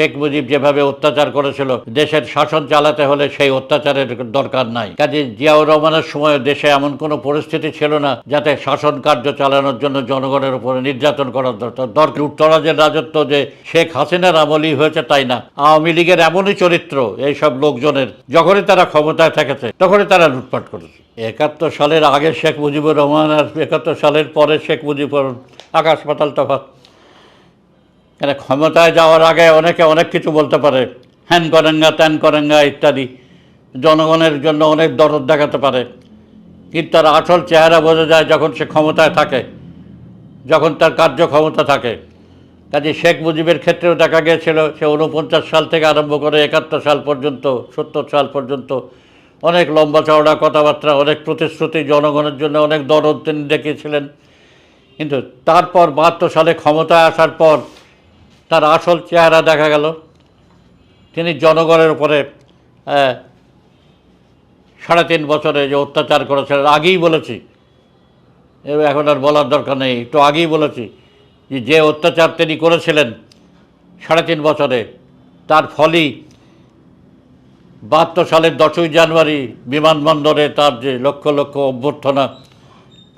শেখ মুজিব যেভাবে অত্যাচার করেছিল, দেশের শাসন চালাতে হলে সেই অত্যাচারের দরকার নাই। কাজে জিয়াউর রহমানের সময় দেশে এমন কোনো পরিস্থিতি ছিল না, যাতে শাসন কার্য চালানোর জন্য জনগণের উপরে নির্যাতন করার দরকার দরকার। উত্তরাজের রাজত্ব যে শেখ হাসিনার আমলই হয়েছে তাই না। আওয়ামী লীগের এমনই চরিত্র এইসব লোকজনের, যখনই তারা ক্ষমতায় থেকেছে, তখনই তারা লুটপাট করেছে। একাত্তর সালের আগে শেখ মুজিবুর রহমান আর একাত্তর সালের পরে শেখ মুজিবুর আকাশ পাতাল তফাৎ। কেন ক্ষমতায় যাওয়ার আগে অনেকে অনেক কিছু বলতে পারে। হ্যান করেঙ্গা ত্যান করেঙ্গা ইত্যাদি। জনগণের জন্য অনেক দরদ দেখাতে পারে। কিন্তু তার আসল চেহারা বোঝা যায় যখন সে ক্ষমতায় থাকে, যখন তার কার্যক্ষমতা থাকে। কাজে শেখ মুজিবের ক্ষেত্রেও দেখা গিয়েছিল, সে উনপঞ্চাশ সাল থেকে আরম্ভ করে একাত্তর সাল পর্যন্ত, সত্তর সাল পর্যন্ত অনেক লম্বা চওড়া কথাবার্তা, অনেক প্রতিশ্রুতি, জনগণের জন্য অনেক দরদ তিনি দেখিয়েছিলেন। কিন্তু তারপর বাহাত্তর সালে ক্ষমতায় আসার পর তার আসল চেহারা দেখা গেল। তিনি জনগণের উপরে সাড়ে তিন বছরে যে অত্যাচার করেছিলেন, আগেই বলেছি। এখন আর বলার দরকার নেই, একটু আগেই বলেছি যে যে অত্যাচার তিনি করেছিলেন সাড়ে তিন বছরে, তার ফলেই বাহাত্তর সালের দশই জানুয়ারি বিমানবন্দরে তার যে লক্ষ লক্ষ অভ্যর্থনা,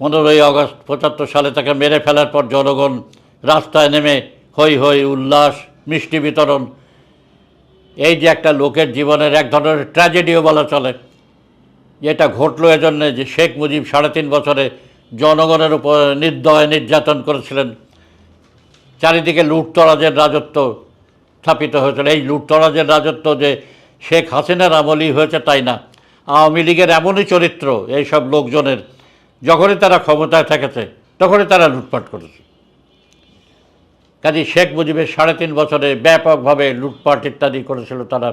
পনেরোই আগস্ট পঁচাত্তর সালে তাকে মেরে ফেলার পর জনগণ রাস্তায় নেমে হই হই উল্লাস, মিষ্টি বিতরণ। এই যে একটা লোকের জীবনের এক ধরনের ট্র্যাজেডিও বলা চলে যেটা ঘটলো এজন্যে যে শেখ মুজিব সাড়ে তিন বছরে জনগণের উপর নির্দয় নির্যাতন করেছিলেন। চারিদিকে লুটতরাজের রাজত্ব স্থাপিত হয়েছিল। এই লুটতরাজের রাজত্ব যে শেখ হাসিনার আমলই হয়েছে তাই না। আওয়ামী লীগের এমনই চরিত্র এইসব লোকজনের, যখনই তারা ক্ষমতায় থেকেছে, তখনই তারা লুটপাট করেছে। কাজী শেখ মুজিবের সাড়ে তিন বছরে ব্যাপকভাবে লুটপাট ইত্যাদি করেছিল তারা,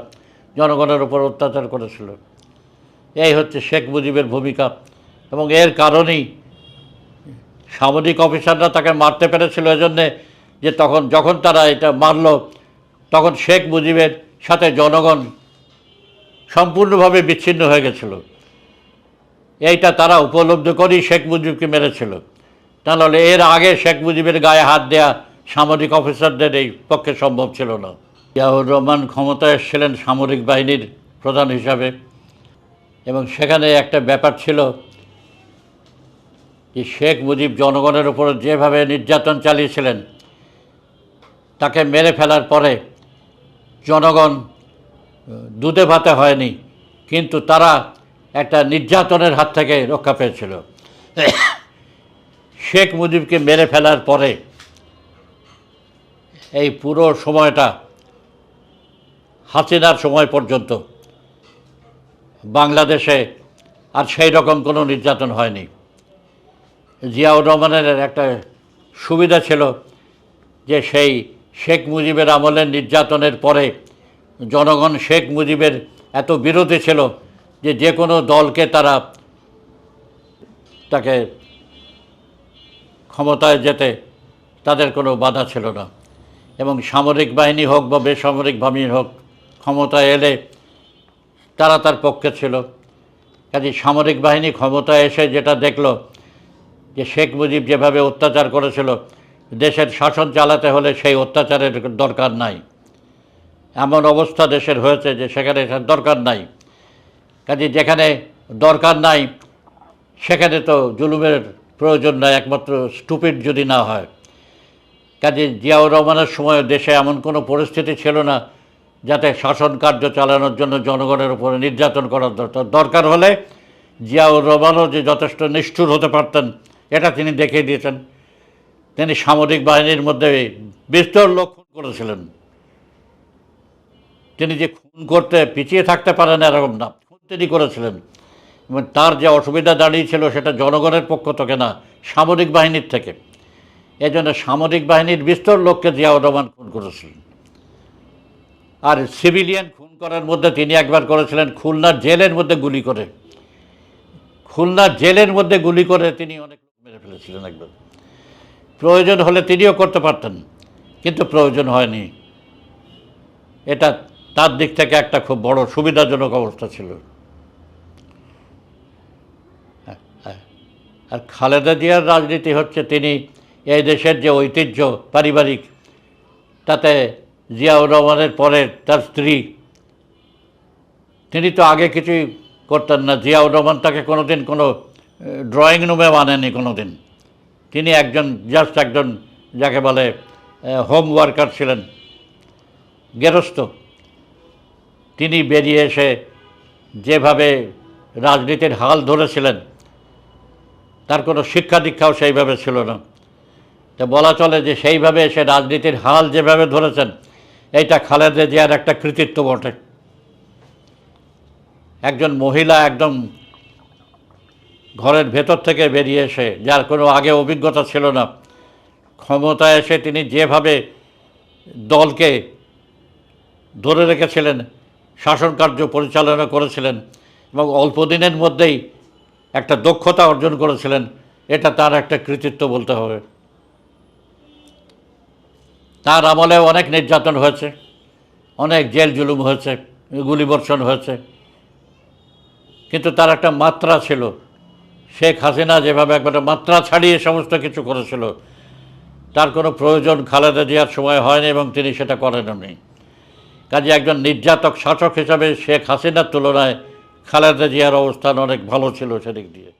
জনগণের উপর অত্যাচার করেছিল। এই হচ্ছে শেখ মুজিবের ভূমিকা এবং এর কারণেই সামরিক অফিসাররা তাকে মারতে পেরেছিল। এজন্যে যে তখন যখন তারা এটা মারল, তখন শেখ মুজিবের সাথে জনগণ সম্পূর্ণভাবে বিচ্ছিন্ন হয়ে গেছিল। এইটা তারা উপলব্ধি করেই শেখ মুজিবকে মেরেছিল। তাহলে এর আগে শেখ মুজিবের গায়ে হাত দেয়া সামরিক অফিসারদের এই পক্ষে সম্ভব ছিল না। জিয়াউর রহমান ক্ষমতায় এসেছিলেন সামরিক বাহিনীর প্রধান হিসাবে। এবং সেখানে একটা ব্যাপার ছিল যে শেখ মুজিব জনগণের উপর যেভাবে নির্যাতন চালিয়েছিলেন, তাকে মেরে ফেলার পরে জনগণ দুধে ভাতে হয়নি, কিন্তু তারা একটা নির্যাতনের হাত থেকে রক্ষা পেয়েছিল। শেখ মুজিবকে মেরে ফেলার পরে এই পুরো সময়টা হাসিনার সময় পর্যন্ত বাংলাদেশে আর সেই রকম কোনো নির্যাতন হয়নি। জিয়াউর রহমানের একটা সুবিধা ছিল যে সেই শেখ মুজিবের আমলের নির্যাতনের পরে জনগণ শেখ মুজিবের এত বিরোধী ছিল যে যে কোনো দলকে তারা তাকে ক্ষমতায় যেতে তাদের কোনো বাধা ছিল না। এবং সামরিক বাহিনী হোক বা বেসামরিক বাহিনী হোক, ক্ষমতায় এলে তারা তার পক্ষে ছিল। কাজে সামরিক বাহিনী ক্ষমতায় এসে যেটা দেখল, যে শেখ মুজিব যেভাবে অত্যাচার করেছিল, দেশের শাসন চালাতে হলে সেই অত্যাচারের দরকার নাই। এমন অবস্থা দেশের হয়েছে যে সেখানে দরকার নাই। কাজে যেখানে দরকার নাই, সেখানে তো জুলুমের প্রয়োজন নাই, একমাত্র স্টুপিড যদি না হয়। কাজে জিয়াউর রহমানের সময় দেশে এমন কোনো পরিস্থিতি ছিল না যাতে শাসন কার্য চালানোর জন্য জনগণের উপরে নির্যাতন করার দরকার দরকার হলে জিয়াউর রহমানও যে যথেষ্ট নিষ্ঠুর হতে পারতেন, এটা তিনি দেখিয়ে দিয়েছেন। তিনি সামরিক বাহিনীর মধ্যে বিস্তর লোক খুন করেছিলেন। তিনি যে খুন করতে পিছিয়ে থাকতে পারেন এরকম না, খুন তিনি করেছিলেন। এবং তার যে অসুবিধা দাঁড়িয়েছিল সেটা জনগণের পক্ষ থেকে না, সামরিক বাহিনীর থেকে। এই জন্য সামরিক বাহিনীর বিস্তর লোককে জিয়াউর রহমান খুন করেছিলেন। আর সিভিলিয়ান খুন করার মধ্যে তিনি একবার করেছিলেন খুলনার জেলের মধ্যে গুলি করে। খুলনার জেলের মধ্যে গুলি করে তিনি অনেক মেরে ফেলেছিলেন একবার। প্রয়োজন হলে তিনিও করতে পারতেন, কিন্তু প্রয়োজন হয়নি। এটা তার দিক থেকে একটা খুব বড় সুবিধাজনক অবস্থা ছিল। আর খালেদা জিয়ার রাজনীতি হচ্ছে তিনি এই দেশের যে ঐতিহ্য পারিবারিক, তাতে জিয়াউর রহমানের পরে তার স্ত্রী, তিনি তো আগে কিছুই করতেন না। জিয়াউর রহমান তাকে কোনোদিন কোনো ড্রয়িং রুমে মানেনি কোনো দিন তিনি একজন জাস্ট একজন, যাকে বলে হোম ওয়ার্কার ছিলেন। গেরস্থ তিনি বেরিয়ে এসে যেভাবে রাজনীতির হাল ধরেছিলেন, তার কোনো শিক্ষা দীক্ষাও সেইভাবে ছিল না। তো বলা চলে যে সেইভাবে এসে রাজনীতির হাল যেভাবে ধরেছেন, এইটা খালেদা জিয়ার একটা কৃতিত্ব বটে। একজন মহিলা একদম ঘরের ভেতর থেকে বেরিয়ে এসে, যার কোনো আগে অভিজ্ঞতা ছিল না, ক্ষমতায় এসে তিনি যেভাবে দলকে ধরে রেখেছিলেন, শাসন কার্য পরিচালনা করেছিলেন, এবং অল্প দিনের মধ্যেই একটা দক্ষতা অর্জন করেছিলেন, এটা তার একটা কৃতিত্ব বলতে হবে। তার আমলে অনেক নির্যাতন হয়েছে, অনেক জেল জুলুম হয়েছে, গুলিবর্ষণ হয়েছে। কিন্তু তার একটা মাত্রা ছিল। শেখ হাসিনা যেভাবে একবারে মাত্রা ছাড়িয়ে সমস্ত কিছু করেছিল, তার কোনো প্রয়োজন খালেদা জিয়ার সময় হয়নি এবং তিনি সেটা করেননি কাজে একজন নির্যাতক শাসক হিসাবে শেখ হাসিনার তুলনায় খালেদা জিয়ার অবস্থান অনেক ভালো ছিল সেদিক দিয়ে।